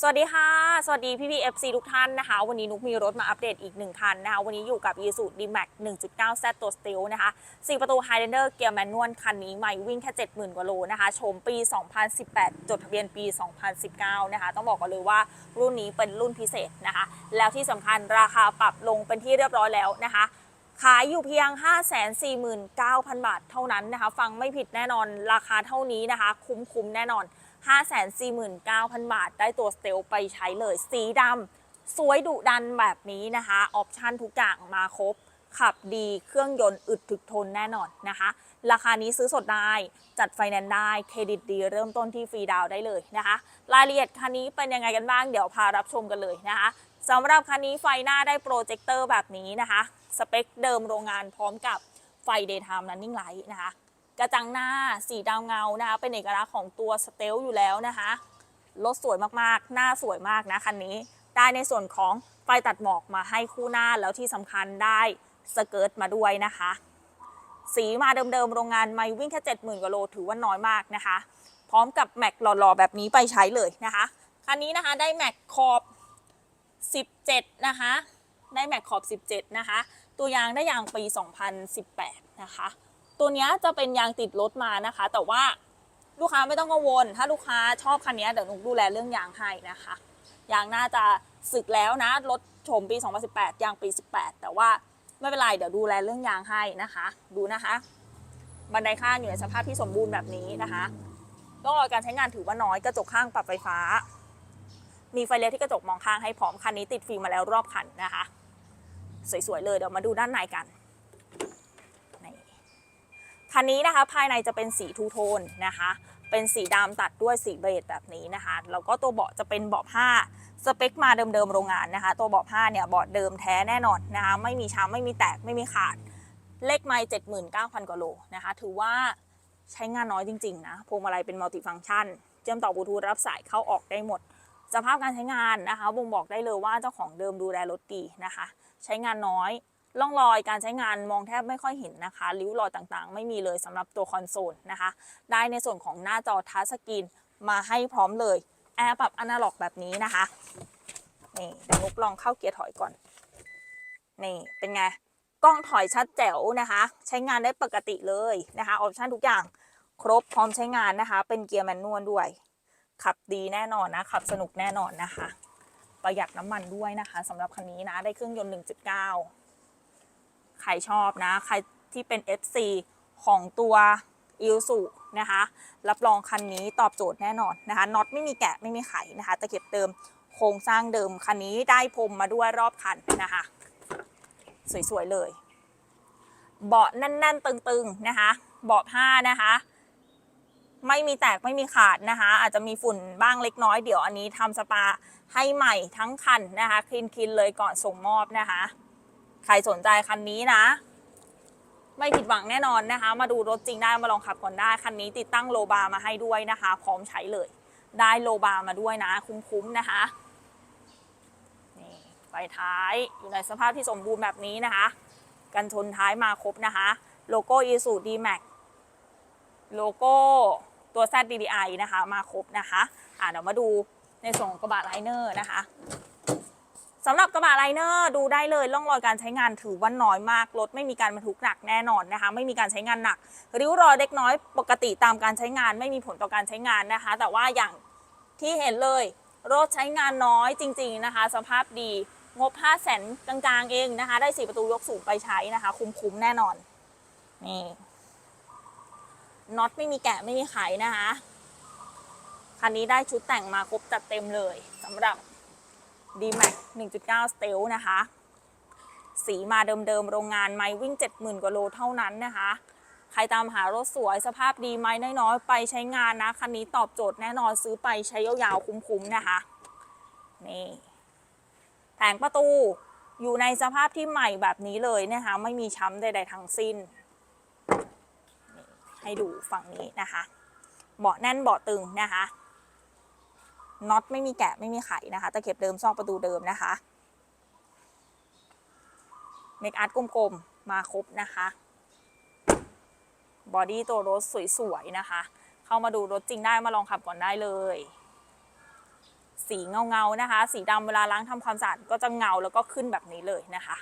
สวัสดีค่ะ สวัสดีพี่พีเอฟซีทุกท่านนะคะ วันนี้นุกมีรถมาอัปเดตอีกหนึ่งคันนะคะ วันนี้อยู่กับ i s u d m a x 1.9 Z ตัว Steel นะคะ4ประตู Highlander เกียร์แมนนวลคันนี้ใหม่วิ่งแค่70,000กว่าโลนะคะโฉมปี 2018 จดทะเบียนปี 2019 นะคะ ต้องบอกกันเลยว่ารุ่นนี้เป็นรุ่นพิเศษนะคะ แล้วที่สำคัญราคาปรับลงเป็นที่เรียบร้อยแล้วนะคะขายอยู่เพียง 549,000 บาทเท่านั้นนะคะ ฟังไม่ผิดแน่นอน ราคาเท่านี้นะคะ คุ้มๆ แน่นอน 549,000 บาท ได้ตัวสเตลไปใช้เลย สีดำสวยดุดันแบบนี้นะคะ ออปชันทุกอย่างมาครบ ขับดีเครื่องยนต์อึดถึกทนแน่นอนนะคะ ราคานี้ซื้อสดได้ จัดไฟแนนซ์ได้ เครดิตดีเริ่มต้นที่ฟรีดาวได้เลยนะคะ รายละเอียดคันนี้เป็นยังไงกันบ้าง เดี๋ยวพารับชมกันเลยนะคะสำหรับคันนี้ไฟหน้าได้โปรเจคเตอร์แบบนี้นะคะ สเปคเดิมโรงงานพร้อมกับไฟ Daytime Running Light นะคะ กระจังหน้าสีดาวเงานะคะเป็นเอกลักษณ์ของตัวสเตลอยู่แล้วนะคะรถสวยมากๆ หน้าสวยมากนะคันนี้ได้ในส่วนของไฟตัดหมอกมาให้คู่หน้าแล้วที่สำคัญได้สเกิร์ตมาด้วยนะคะ สีมาเดิมๆโรงงานไม่วิ่งแค่70,000กว่าโลถือว่าน้อยมากนะคะ พร้อมกับแม็กหล่อๆแบบนี้ไปใช้เลยนะคะคันนี้นะคะได้แม็กขอบ 17 นะคะ ได้แม็กขอบ 17 นะคะ ตัวยางได้ยางปี 2018 นะคะ ตัวนี้จะเป็นยางติดรถมานะคะ แต่ว่าลูกค้าไม่ต้องกังวล ถ้าลูกค้าชอบคันนี้เดี๋ยวนุกดูแลเรื่องยางให้นะคะ ยางน่าจะสึกแล้วนะ รถโฉมปี 2018 ยางปี 18 แต่ว่าไม่เป็นไร เดี๋ยวดูแลเรื่องยางให้นะคะ ดูนะคะ บันไดข้างอยู่ในสภาพที่สมบูรณ์แบบนี้นะคะร่องรอยการใช้งานถือว่าน้อยกระจกข้างปรับไฟฟ้า มีไฟเลี้ยวที่กระจกมองข้างให้พร้อมคันนี้ติดฟิล์มมาแล้วรอบคันนะคะ สวยๆเลยเดี๋ยวมาดูด้านในกัน คันนี้นะคะภายในจะเป็นสีทูโทนนะคะ เป็นสีดำตัดด้วยสีเบจแบบนี้นะคะ แล้วก็ตัวเบาะจะเป็นเบาะผ้าสเปคมาเดิมๆโรงงานนะคะ ตัวเบาะผ้าเนี่ยเบาะเดิมแท้แน่นอนนะคะ ไม่มีช้ำไม่มีแตกไม่มีขาด เลขไม้เจ็ดหมื่นเก้าพันกว่าโลนะคะ ถือว่าใช้งานน้อยจริงๆนะ พวงมาลัยเป็นมัลติฟังก์ชัน เชื่อมต่อบลูทูธรับสายเข้าออกได้หมด สภาพการใช้งานนะคะ บ่งบอกได้เลยว่าเจ้าของเดิมดูแลรถดีนะคะ ใช้งานน้อย ร่องรอยการใช้งานมองแทบไม่ค่อยเห็นนะคะริ้วรอยต่างๆ ไม่มีเลยสำหรับตัวคอนโซลนะคะ ได้ในส่วนของหน้าจอทัชสกรีนมาให้พร้อมเลยแอร์ปรับอนาล็อกแบบนี้นะคะนี่เดี๋ยวนุกลองเข้าเกียร์ถอยก่อนนี่เป็นไงกล้องถอยชัดแจ๋วนะคะ ใช้งานได้ปกติเลยนะคะออปชันทุกอย่างครบพร้อมใช้งานนะคะ เป็นเกียร์แมนนวลด้วย ขับดีแน่นอนนะ ขับสนุกแน่นอนนะคะ ประหยัดน้ำมันด้วยนะคะสำหรับคันนี้นะ ได้เครื่องยนต์ 1.9 ใครชอบนะ ใครที่เป็น FC ของตัวอิลสุนะคะ รับรองคันนี้ตอบโจทย์แน่นอนนะคะน็อตไม่มีแกะไม่มีไขนะคะตะเข็บเดิมโครงสร้างเดิมคันนี้ได้พรมมาด้วยรอบคันนะคะ สวยๆเลย เบาะแน่น ๆ ตึงๆนะคะ เบาะผ้านะคะ ไม่มีแตกไม่มีขาดนะคะ อาจจะมีฝุ่นบ้างเล็กน้อยเดี๋ยวอันนี้ทำสปาให้ใหม่ทั้งคันนะคะคลีนคินเลยก่อนส่งมอบนะคะ ใครสนใจคันนี้นะ ไม่ผิดหวังแน่นอนนะคะ มาดูรถจริงได้มาลองขับก่อนได้ คันนี้ติดตั้งโลบาร์มาให้ด้วยนะคะ พร้อมใช้เลย ได้โลบาร์มาด้วยนะ คุ้มๆนะคะนี่ไฟท้ายอยู่ในสภาพที่สมบูรณ์แบบนี้นะคะ กันชนท้ายมาครบนะคะ โลโก้อีสูดีแม็กโลโก้ตัว ZDDI นะคะ มาครบนะคะ อ่าเดี๋ยวมาดูในส่วนของกระบะไลเนอร์นะคะ สำหรับกระบะไลเนอร์ดูได้เลยร่องรอยการใช้งานถือว่าน้อยมากรถไม่มีการบรรทุกหนักแน่นอนนะคะ ไม่มีการใช้งานหนัก ริ้วรอยเล็กน้อยปกติตามการใช้งานไม่มีผลต่อการใช้งานนะคะ แต่ว่าอย่างที่เห็นเลยรถใช้งานน้อยจริง ๆนะคะ สภาพดีงบ 5 0 0แสนกลางๆ เองนะคะ ได้สี่ประตูยกสูงไปใช้นะคะ คุ้มๆ แน่นอน นี่น็อตไม่มีแกะไม่มีไขนะคะ คันนี้ได้ชุดแต่งมาครบจัดเต็มเลยสำหรับ D-Max 1.9 Stealth นะคะ สีมาเดิมๆ โรงงานไม่วิ่ง 70,000 กว่าโลเท่านั้นนะคะ ใครตามหารถสวยสภาพดีไหมน้อยๆ ไปใช้งานนะ คันนี้ตอบโจทย์แน่นอนซื้อไปใช้ยาวๆ คุ้มๆ นะคะ นี่แผงประตูอยู่ในสภาพที่ใหม่แบบนี้เลยนะคะ ไม่มีช้ำใดๆทั้งสิ้น ให้ดูฝั่งนี้นะคะ เบาะแน่นเบาะตึงนะคะ น็อตไม่มีแกะไม่มีไขนะคะตะเข็บเดิมซอกประตูเดิมนะคะเมคอาร์ตกลมๆมาครบนะคะบอดี้ตัวรถสวยๆนะคะ เข้ามาดูรถจริงได้มาลองขับก่อนได้เลย สีเงาๆนะคะ สีดำเวลาล้างทำความสะอาดก็จะเงาแล้วก็ขึ้นแบบนี้เลยนะคะ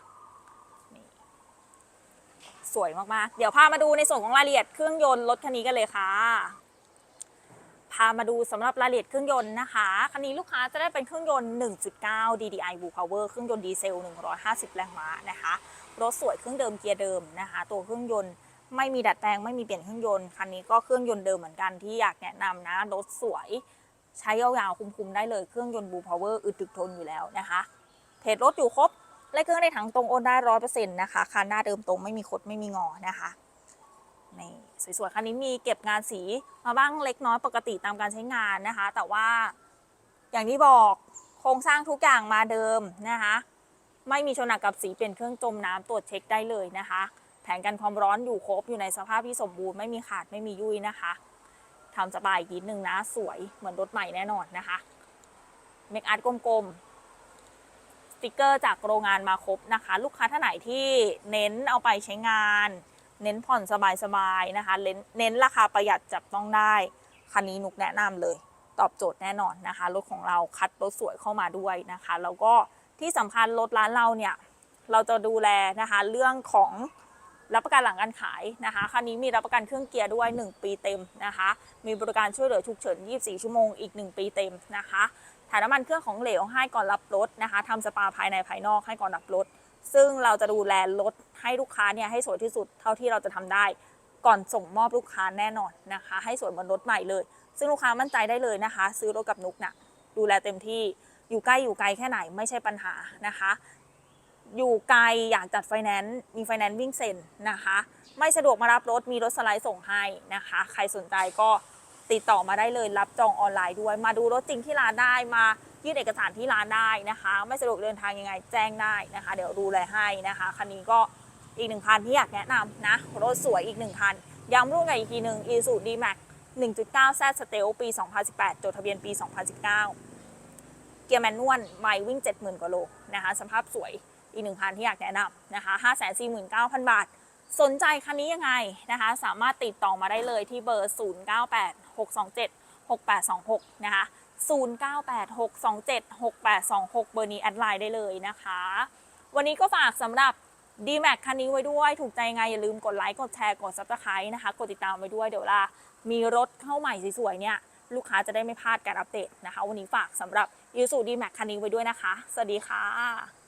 สวยมากๆ เดี๋ยวพามาดูในส่วนของรายละเอียดเครื่องยนต์รถคันนี้กันเลยค่ะ พามาดูสำหรับรายละเอียดเครื่องยนต์นะคะ คันนี้ลูกค้าจะได้เป็นเครื่องยนต์ 1.9 DDI Blue Power เครื่องยนต์ดีเซล 150 แรงม้านะคะ รถสวยเครื่องเดิมเกียร์เดิมนะคะ ตัวเครื่องยนต์ไม่มีดัดแปลงไม่มีเปลี่ยนเครื่องยนต์ คันนี้ก็เครื่องยนต์เดิมเหมือนกันที่อยากแนะนำนะ รถสวย ใช้ยาวๆคุ้มๆได้เลยเครื่องยนต์ Blue Power อึดถึกทนอยู่แล้วนะคะเพจรถอยู่ครบและเครื่องในถังตรงโอนได้ร้อยเปอร์เซ็นต์นะคะคันหน้าเดิมตรงไม่มีคดไม่มีงอนะคะ นี่สวยๆคันนี้มีเก็บงานสีมาบ้างเล็กน้อยปกติตามการใช้งานนะคะ แต่ว่าอย่างที่บอกโครงสร้างทุกอย่างมาเดิมนะคะ ไม่มีชนหนักกับสีเปลี่ยนเครื่องจมน้ำตรวจเช็คได้เลยนะคะ แผงกันความร้อนอยู่ครบอยู่ในสภาพที่สมบูรณ์ไม่มีขาดไม่มียุ่ยนะคะทำสบายอีกนิดนึงนะสวยเหมือนรถใหม่แน่นอนนะคะเมคอาร์ตกลมๆสติกเกอร์จากโรงงานมาครบนะคะ ลูกค้าท่านไหนที่เน้นเอาไปใช้งาน เน้นผ่อนสบายๆนะคะเน้นเน้นราคาประหยัดจับต้องได้ คันนี้นุกแนะนำเลย ตอบโจทย์แน่นอนนะคะ รถของเราคัดรถสวยเข้ามาด้วยนะคะ แล้วก็ที่สำคัญรถร้านเราเนี่ยเราจะดูแลนะคะเรื่องของรับประกันหลังการขายนะคะคันนี้มีรับประกันเครื่องเกียร์ด้วย 1 ปีเต็มนะคะ มีบริการช่วยเหลือฉุกเฉิน 24 ชั่วโมงอีก 1 ปีเต็มนะคะถ่ายน้ำมันเครื่องของเหลวให้ก่อนรับรถนะคะทำสปาภายในภายนอกให้ก่อนรับรถ ซึ่งเราจะดูแลรถให้ลูกค้าเนี่ยให้สวยที่สุดเท่าที่เราจะทำได้ ก่อนส่งมอบลูกค้าแน่นอนนะคะ ให้สวยเหมือนรถใหม่เลย ซึ่งลูกค้ามั่นใจได้เลยนะคะ ซื้อรถกับนุกนะ่ะดูแลเต็มที่อยู่ใกล้อยู่ไกลแค่ไหนไม่ใช่ปัญหานะคะ อยู่ไกลอยากจัดไฟแนนซ์มีไฟแนนซ์วิ่งเซ็นนะคะ ไม่สะดวกมารับรถมีรถสไลด์ส่งให้นะคะ ใครสนใจก็ติดต่อมาได้เลยรับจองออนไลน์ด้วย มาดูรถจริงที่ร้านได้มา ยื่นเอกสารที่ร้านได้นะคะ ไม่สะดวกเดินทางยังไงแจ้งได้นะคะ เดี๋ยวดูแลให้นะคะคันนี้ก็อีกหนึ่งคันที่อยากแนะนำนะรถสวยอีกหนึ่งคันย้ำรุ่นกันอีกทีหนึ่ง Isuzu D-Max 1.9 Z Stealth ปี 2018 จดทะเบียนปี 2019 เกียร์แมนนวลไม่วิ่ง 70,000 กว่าโลนะคะ สภาพสวยอีกหนึ่งคันที่อยากแนะนำนะคะ 549,000 บาท สนใจคันนี้ยังไงนะคะ สามารถติดต่อมาได้เลยที่เบอร์ 0986276826 นะคะ 0986276826 เบอร์นี้แอดไลน์ได้เลยนะคะ วันนี้ก็ฝากสำหรับ d m a x คันนี้ไว้ด้วย ถูกใจไงอย่าลืมกดไลค์ กดแชร์ กด Subscribe นะคะ กดติดตามไว้ด้วยเดี๋ยวเวลามีรถเข้าใหม่สวยๆเนี่ย ลูกค้าจะได้ไม่พลาดการอัปเดตนะคะ วันนี้ฝากสำหรับ Isuzu D-Max คันนี้ไว้ด้วยนะคะ สวัสดีค่ะ